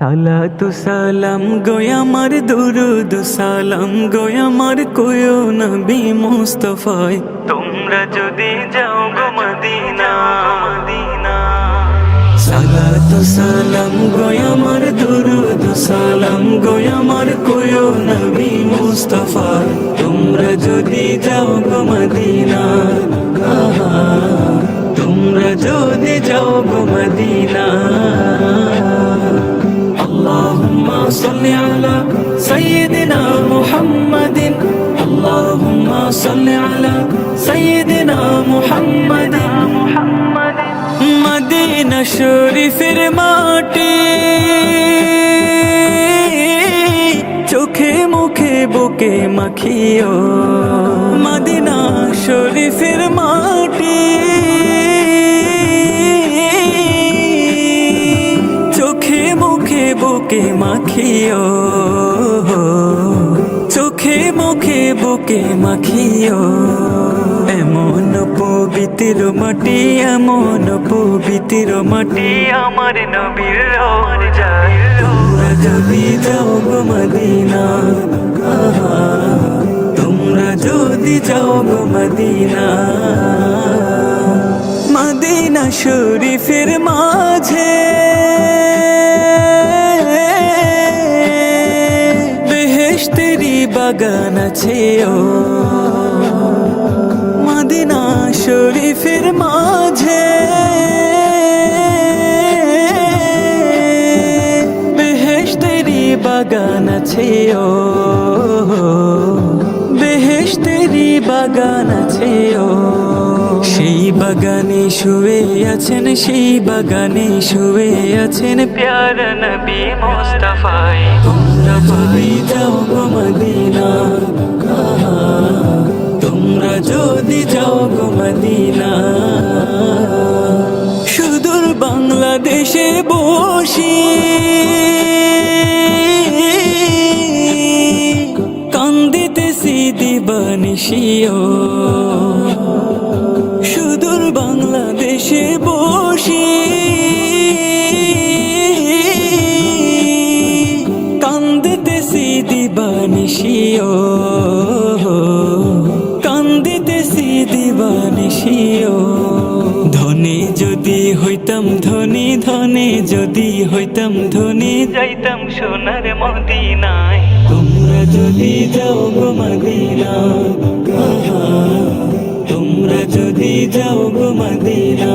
সালাতু সালাম গোয়ামার দুরুদ সালাম গোয়ামার কোয়ো নবী মুস্তফায়। তোমরা যদি যাও গো মদিনা। মদিনা সালাতু সালাম গোয়ামার দুরুদ সালাম গোয়ামার কোয়ো নবী মুস্তফায়। তোমরা যদি যাও গো মদিনা। صل على سيدنا محمد اللهم صل على سيدنا محمد মদিনা শরীফের মাটি চোখে মুখে বুকে মাখিও মদিনা শরীফের মাটি মাখিও চোখে মুখে বুকে মাখিও এমন পবিত্র মাটি এমন পবিত্র মাটি। আমার নবীর তোমরা যদি যাও গো মদিনা আহা, তোমরা যদি যাও গো মদিনা। মদিনা শরীফের মাঝে বাগান আছে, ও। মদিনা শরীফের মাঝে। বেহেশতেরি বাগান আছে, ও। বেহেশতেরি বাগান আছে, ও। সেই বাগানে শুয়ে আছেন, সেই বাগানে শুয়ে আছেন, প্যারা নবী মোস্তফাই। যদি যাও গো মদিনা তোমরা যদি যাও গো মদিনা সুদূর বাংলাদেশে বসি কান্দিতেছি দিবানিশিও সুদূর বাংলাদেশে বসি কান্দিতেছি দিবানিশিও কান্দিতেছি দিবানিশিও ধনে যদি হইতাম ধনী, ধনে যদি হইতাম ধনী, যাইতাম সোনার মদিনায়। তোমরা যদি যাও গো মদিনা তোমরা যদি যাও গো মদিনা